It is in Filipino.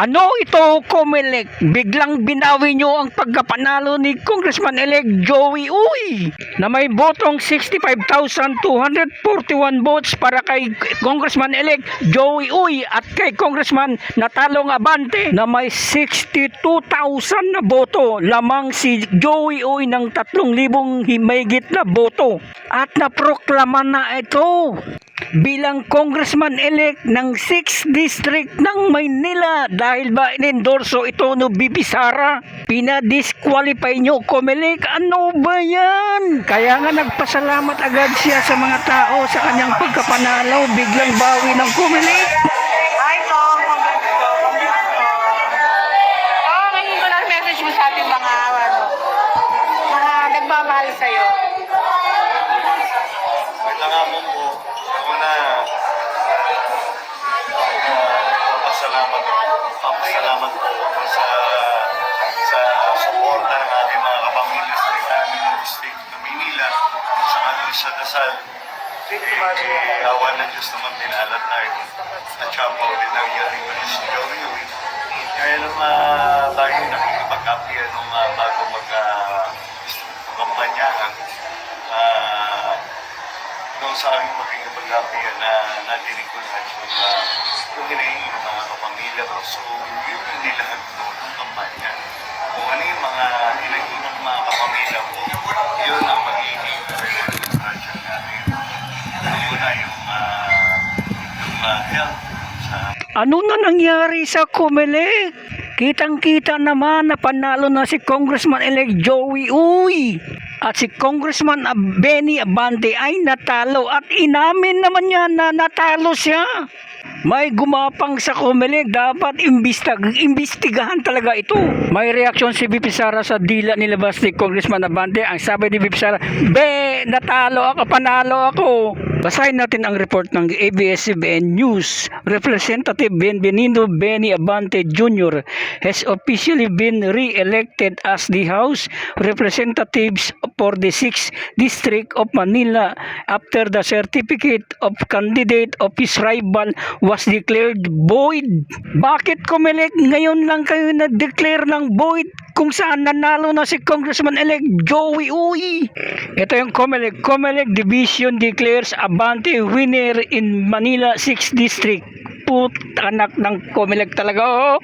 Ano ito, Comelec? Biglang binawi nyo ang pagkapanalo ni Congressman-elect Joey Uy na may botong 65,241 votes para kay Congressman-elect Joey Uy at kay Congressman Natalong Abante na may 62,000 na boto. Lamang si Joey Uy ng 3,000 himigit na boto. At naproklama na ito bilang congressman-elect ng 6th District ng Maynila dahil ba inendorso ito no Bibi Sara? Pinadisqualify nyo Comelec ano ba yan? Kaya nga nagpasalamat agad siya sa mga tao sa kanyang pagkapanalo biglang bawi ng Comelec lang message mo sa ating mga, ano, mga nagmamahal sa'yo. Papasalamat po ako sa sa suporta ng aking mga kapamilya sa Italia District ng Manila sa ating sa dasal. Eh, awan ng Diyos naman dinalat na ito. At siya po din ang yaring ko si Joey Uy. Kaya naman tayo nakikipag-appear nung uh, bago mag-kampanyahan. Ah, nung sa aming makikipag-appear na nadinig ko lahat yung, uh, yung ko. So, yun yung nilahat ko ng kampanya. Kung ano yung mga hinahingi ng mga kapamilya ko, yun ang magiging project natin. Una yung, uh, yung uh, health sa ano na nangyari sa Comelec kitang-kita naman na panalo na si Congressman-elect Joey Uy at si Congressman Benny Abante ay natalo at inamin naman niya na natalo siya. May gumapang sa Comelec, dapat imbistag, imbestigahan talaga ito. May reaksyon si BP Sara sa dila nilabas ni Congressman Abante. Ang sabi ni BP Sara, Be, natalo ako, panalo ako. Basahin natin ang report ng ABS-CBN News. Representative Benvenino Benny Abante Jr. has officially been re-elected as the House Representatives for the 6th District of Manila after the certificate of candidate of his rival was declared void. Bakit Comelec ngayon lang kayo na-declare ng void kung saan nanalo na si Congressman-elect Joey Uy? Ito yung Comelec. Comelec Division declares Abante winner in Manila 6th District. Put anak ng Comelec talaga oh.